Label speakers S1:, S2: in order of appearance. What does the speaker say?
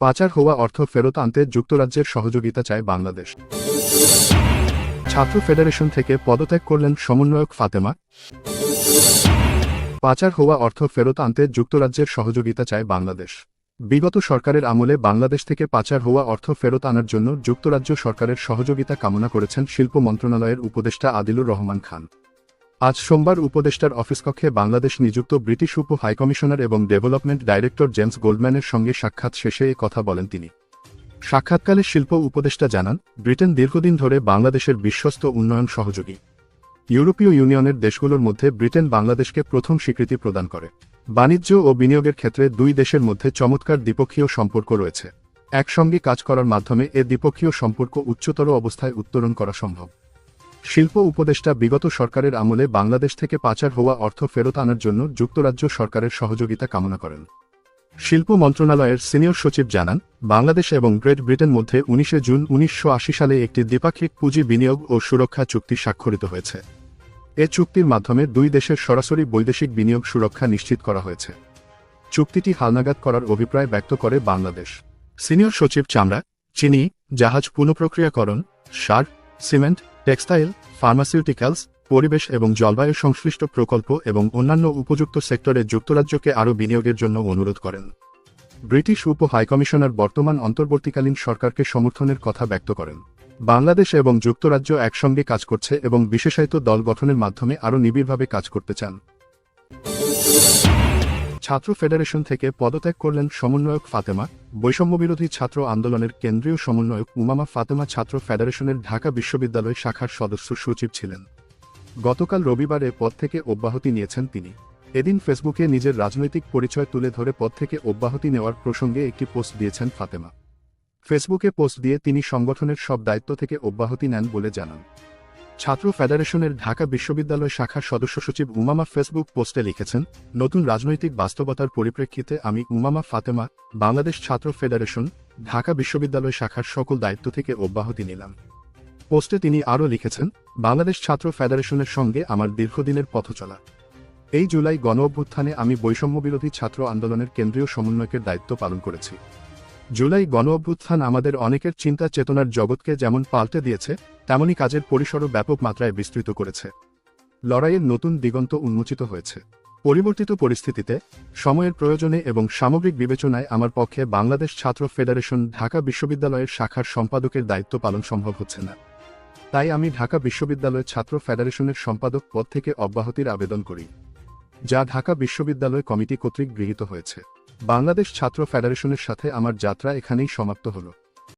S1: পাচার হওয়া অর্থ ফেরত আনতে যুক্তরাজ্যের সহযোগিতা চায় বাংলাদেশ। ছাত্র ফেডারেশন থেকে পদত্যাগ করলেন সমন্বয়ক ফাতেমা। পাচার হওয়া অর্থ ফেরত আনতে যুক্তরাজ্যের সহযোগিতা চায় বাংলাদেশ। বিগত সরকারের আমলে বাংলাদেশ থেকে পাচার হওয়া অর্থ ফেরত আনার জন্য যুক্তরাজ্য সরকারের সহযোগিতা কামনা করেছেন শিল্প মন্ত্রণালয়ের উপদেষ্টা আদিলুর রহমান খান। আজ সোমবার উপদেষ্টার অফিসকক্ষে বাংলাদেশ নিযুক্ত ব্রিটিশ উপ হাইকমিশনার এবং ডেভেলপমেন্ট ডাইরেক্টর জেমস গোল্ডম্যানের সঙ্গে সাক্ষাৎ শেষে এ কথা বলেন তিনি। সাক্ষাৎকালে শিল্প উপদেষ্টা জানান, ব্রিটেন দীর্ঘদিন ধরে বাংলাদেশের বিশ্বস্ত উন্নয়ন সহযোগী। ইউরোপীয় ইউনিয়নের দেশগুলোর মধ্যে ব্রিটেন বাংলাদেশকে প্রথম স্বীকৃতি প্রদান করে। বাণিজ্য ও বিনিয়োগের ক্ষেত্রে দুই দেশের মধ্যে চমৎকার দ্বিপক্ষীয় সম্পর্ক রয়েছে। একসঙ্গে কাজ করার মাধ্যমে এ দ্বিপক্ষীয় সম্পর্ক উচ্চতর অবস্থায় উত্তরণ করা সম্ভব। শিল্প উপদেষ্টা বিগত সরকারের আমলে বাংলাদেশ থেকে পাচার হওয়া অর্থ ফেরত আনার জন্য যুক্তরাজ্য সরকারের সহযোগিতা কামনা করেন। শিল্প মন্ত্রণালয়ের সিনিয়র সচিব জানান, বাংলাদেশ এবং গ্রেট ব্রিটেন মধ্যে উনিশে জুন উনিশশো আশি সালে একটি দ্বিপাক্ষিক পুঁজি বিনিয়োগ ও সুরক্ষা চুক্তি স্বাক্ষরিত হয়েছে। এ চুক্তির মাধ্যমে দুই দেশের সরাসরি বৈদেশিক বিনিয়োগ সুরক্ষা নিশ্চিত করা হয়েছে। চুক্তিটি হালনাগাদ করার অভিপ্রায় ব্যক্ত করে বাংলাদেশ। সিনিয়র সচিব চামড়া, চিনি, জাহাজ পুনঃপ্রক্রিয়াকরণ, সার, সিমেন্ট টেক্সটাইল, ফার্মাসিউটিক্যালস, পরিবেশ এবং জলবায়ু সংশ্লিষ্ট প্রকল্প এবং অন্যান্য উপযুক্ত সেক্টরে যুক্তরাজ্যকে আরও বিনিয়োগের জন্য অনুরোধ করেন। ব্রিটিশ উপ হাইকমিশনার বর্তমান অন্তর্বর্তীকালীন সরকারকে সমর্থনের কথা ব্যক্ত করেন। বাংলাদেশ এবং যুক্তরাজ্য একসঙ্গে কাজ করছে এবং বিশেষায়িত দল গঠনের মাধ্যমে আরও নিবিড়ভাবে কাজ করতে চান। ছাত্র ফেডারেশন থেকে পদত্যাগ করলেন সমন্বয়ক ফাতেমা। বৈষম্যবিরোধী ছাত্র আন্দোলনের কেন্দ্রীয় সমন্বয়ক উমামা ফাতেমা ছাত্র ফেডারেশনের ঢাকা বিশ্ববিদ্যালয় শাখার সদস্য সচিব ছিলেন। গতকাল রবিবারে পদ থেকে অব্যাহতি নিয়েছেন তিনি। এদিন ফেসবুকে নিজের রাজনৈতিক পরিচয় তুলে ধরে পদ থেকে অব্যাহতি নেওয়ার প্রসঙ্গে একটি পোস্ট দিয়েছেন ফাতেমা। ফেসবুকে পোস্ট দিয়ে তিনি সংগঠনের সব দায়িত্ব থেকে অব্যাহতি নেন বলে জানান। ছাত্র ফেডারেশনের ঢাকা বিশ্ববিদ্যালয় শাখার সদস্য সচিব উমামা ফেসবুক পোস্টে লিখেছেন, নতুন রাজনৈতিক বাস্তবতার পরিপ্রেক্ষিতে আমি উমামা ফাতেমা, বাংলাদেশ ছাত্র ফেডারেশন, ঢাকা বিশ্ববিদ্যালয় শাখার সকল দায়িত্ব থেকে অব্যাহতি নিলাম। পোস্টে তিনি আরও লিখেছেন, বাংলাদেশ ছাত্র ফেডারেশনের সঙ্গে আমার দীর্ঘদিনের পথ চলা এই জুলাই গণ অভ্যুত্থানে আমি বৈষম্যবিরোধী ছাত্র আন্দোলনের কেন্দ্রীয় সমন্বয়কের দায়িত্ব পালন করেছি। জুলাই গণ অভ্যুত্থান আমাদের অনেকের চিন্তা চেতনার জগৎকে যেমন পাল্টে দিয়েছে, তেমনি কাজের পরিসরও ব্যাপক মাত্রায় বিস্তৃত করেছে। লড়াইয়ের নতুন দিগন্ত উন্মোচিত হয়েছে। পরিবর্তিত পরিস্থিতিতে, সময়ের প্রয়োজনে এবং সামগ্রিক বিবেচনায় আমার পক্ষে বাংলাদেশ ছাত্র ফেডারেশন ঢাকা বিশ্ববিদ্যালয়ের শাখার সম্পাদকের দায়িত্ব পালন সম্ভব হচ্ছে না। তাই আমি ঢাকা বিশ্ববিদ্যালয় ছাত্র ফেডারেশনের সম্পাদক পদ থেকে অব্যাহতির আবেদন করি, যা ঢাকা বিশ্ববিদ্যালয় কমিটি কর্তৃক গৃহীত হয়েছে। বাংলাদেশ ছাত্র ফেডারেশনের সাথে আমার যাত্রা এখানেই সমাপ্ত হলো।